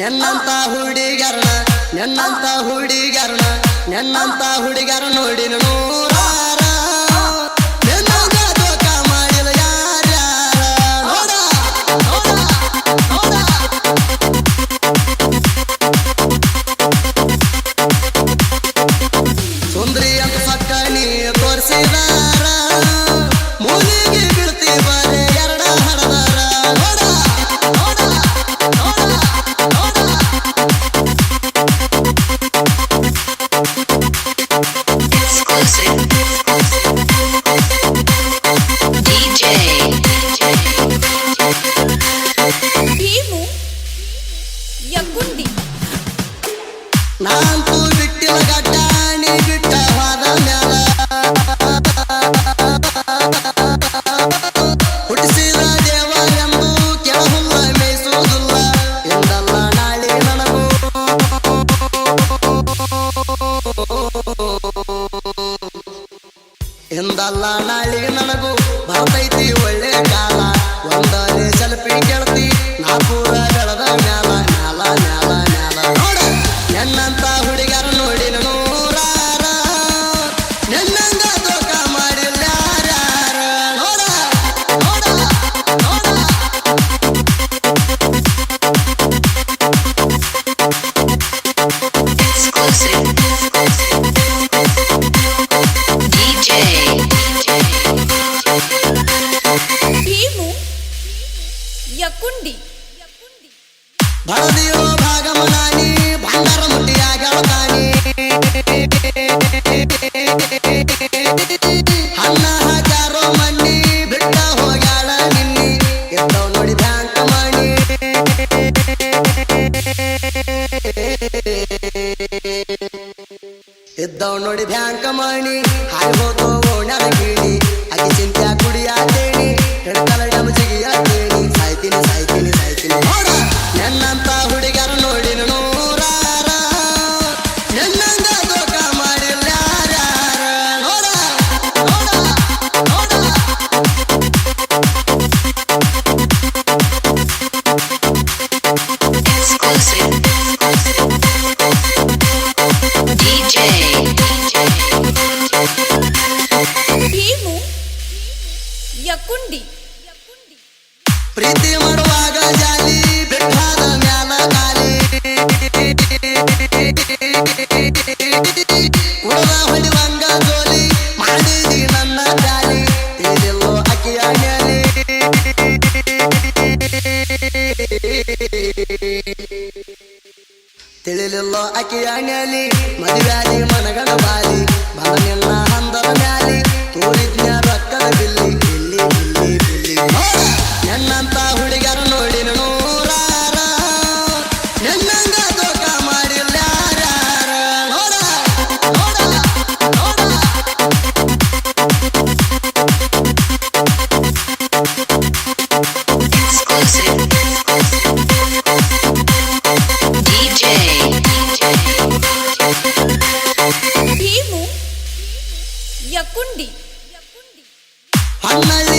ನೆನ್ನಂತ ಹುಡುಗರನ ನೆನ್ನಂತ ಹುಡುಗರನ ನೆನ್ನಂತ ಹುಡುಗರ ನೋಡಿ ನೂರಾರ. ಸುಂದ್ರಿ ಅಂತ ಸಕ್ಕ ನೀ ತೋರಿಸಿದಾರ? ನಾಂತೂ ಬಿಟ್ಟಿಲ್ಲ ಗಡ್ಡ ನೀ ಬಿಟ್ಟ ಹೋದ ಮ್ಯಾಲ. ಹುಟ್ಟಿಸಿದ ದೇವರೆಂದು ಕೆಳಹುಲ್ಲ ಮೇಯಿಸುವುದಿಲ್ಲ. ಎಂದಲ್ಲ ನನಗೂ. ನನಗೂ ಬರ್ತೈತಿ ಒಳ್ಳೆ ಕಾಲ. ಒಂದರೆ ಸೆಲ್ಫಿ ಕೇಳ್ತಿ ನಾ ಜಾಲಿ ಕಾಲಿ ತಿಳಿಲಿಲ್ಲೋ ಮದುವೆ ಮನಗಳ ಬಾಲಿ ನಿನ್ನ ಮ್ಯಾಲಿ. ನೆನ್ನಂತ ಹುಡುಗರ ನೋಡಿ ನೂರಾರ ನೆನ್ನಂಗ ದೋಖ ಮಾಡಿಲ್ಲ ಯಾರ್ಯಾರ ನೋಡ ನೋಡ ನೋಡ Exclusive. DJ. ಭೀಮು ಯಗುಂಡಿ ಹನ್ನಳ್ಳಿ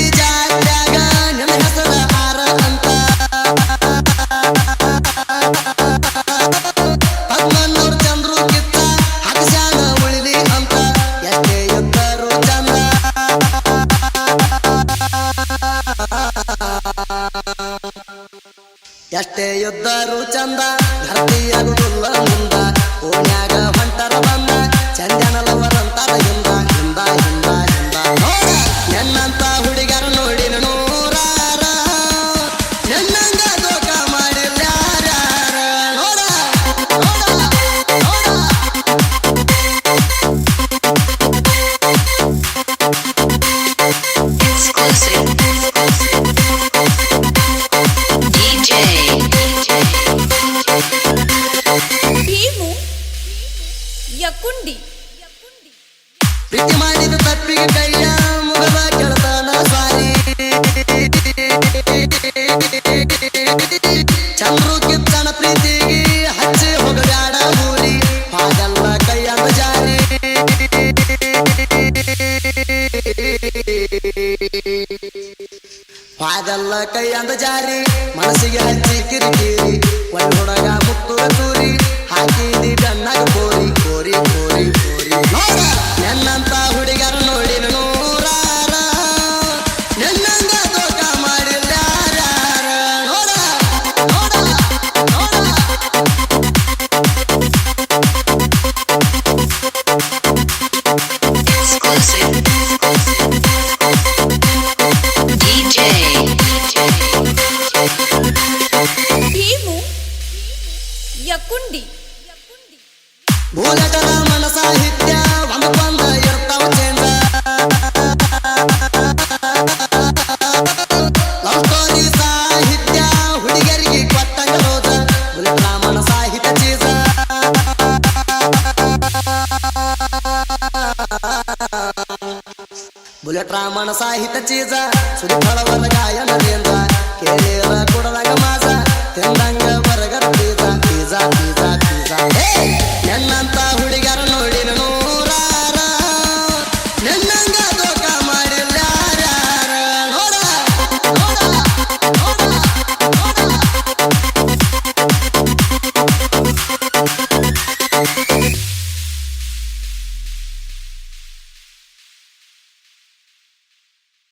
ಇದ್ದರು ಧರ್ತಿಯ ಧರ್ತಿಯಾಗುದಿಲ್ಲ ಮುಂದ ಓಣ್ಯಾಗ ಹಾಗಲ್ಲ ಕೈಯಂದ ಜಾರಿ ಮನಸ್ಸಿಗೆ ಹಚ್ಚಿ ಕಿರಿಕಿರಿ ಒಳ್ಳೆ ಯಕುಂಡಿ ಮೂಲಕರ ಮನ ಸಾಹಿತ್ಯ ಒಂದಕ್ಕೊಂದ ಇರ್ತಾವ ಚೇಂದ ಲವ್ ಸ್ಟೋರಿ ಸಾಹಿತ್ಯ ಸಾಹಿತ್ಯ ಬುಲೆಟ್ ರಾಮಣ ಸಾಹಿತ್ಯ ಚೀಸ. ಸುರಿಫಳವನ ಗಾಯನದಿಂದ ಕೇಳಿರ ಕುಡದ vida, vida.